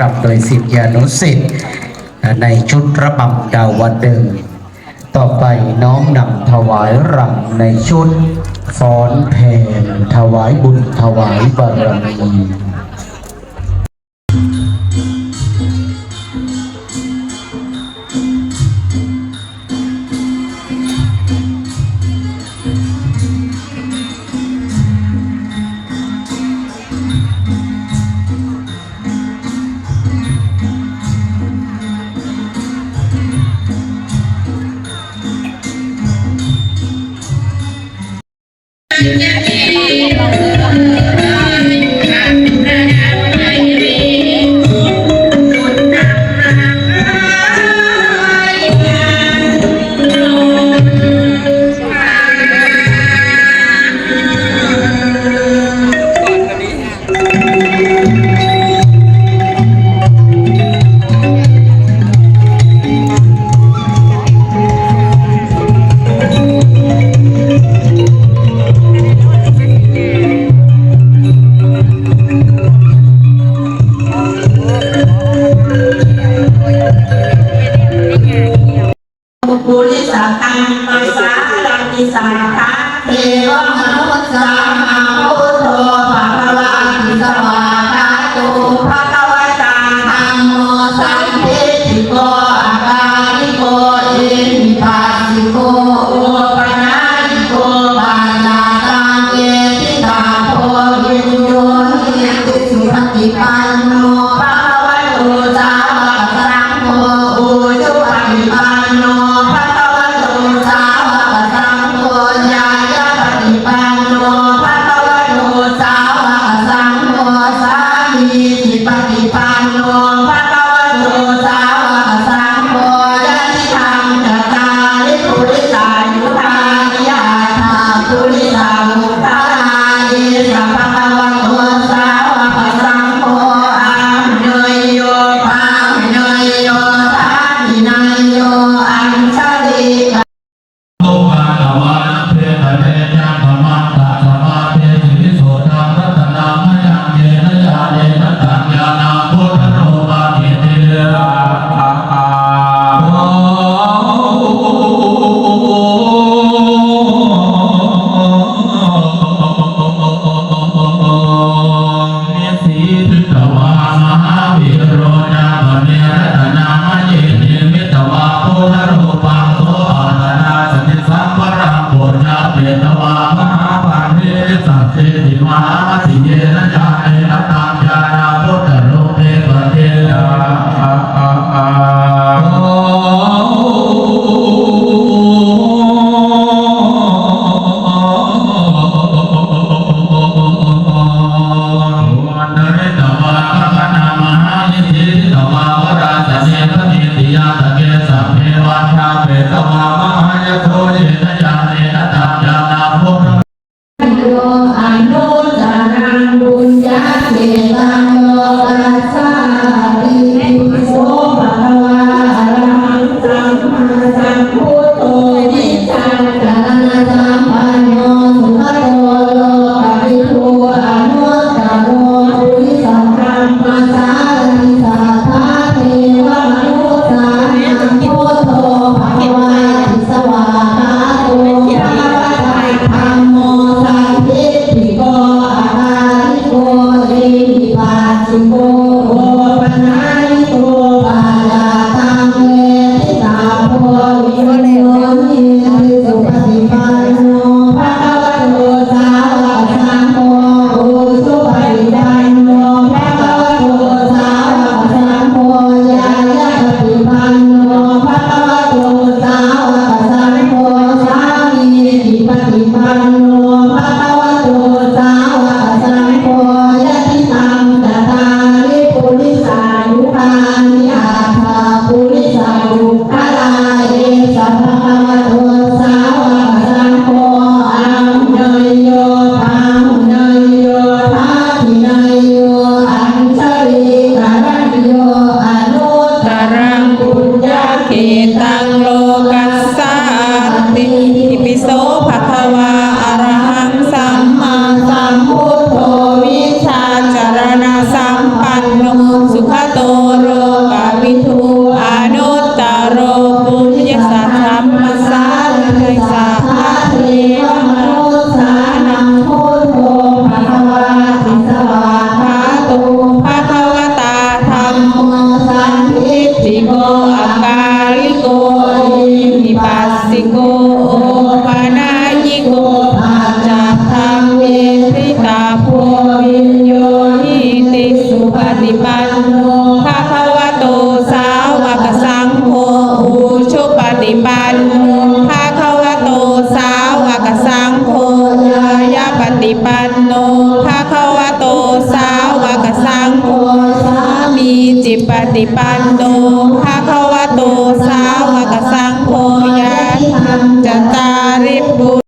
รำโดยสิทธิอนุสิทธิ์ในชุดระบำดาววันดิม ต่อไปน้อมนำถวายรำในชุดฟ้อนเพลถวายบุญถวายบารมี 新年快乐 ปุปุริสตังมาสาลังติสังฆะเทวมนุษย์สามาโพโรมุนสุขโตโรกาวิทูอนุตตโรปุญญสัทธรรมสาริสาภาเทวมนุสานังพุทโธภะคะวาติสวาคาตุภะคะวตาธรรมสังคิติโก ปฏิปันโนภาควโตสาวกสังโฆยะจตาริปุ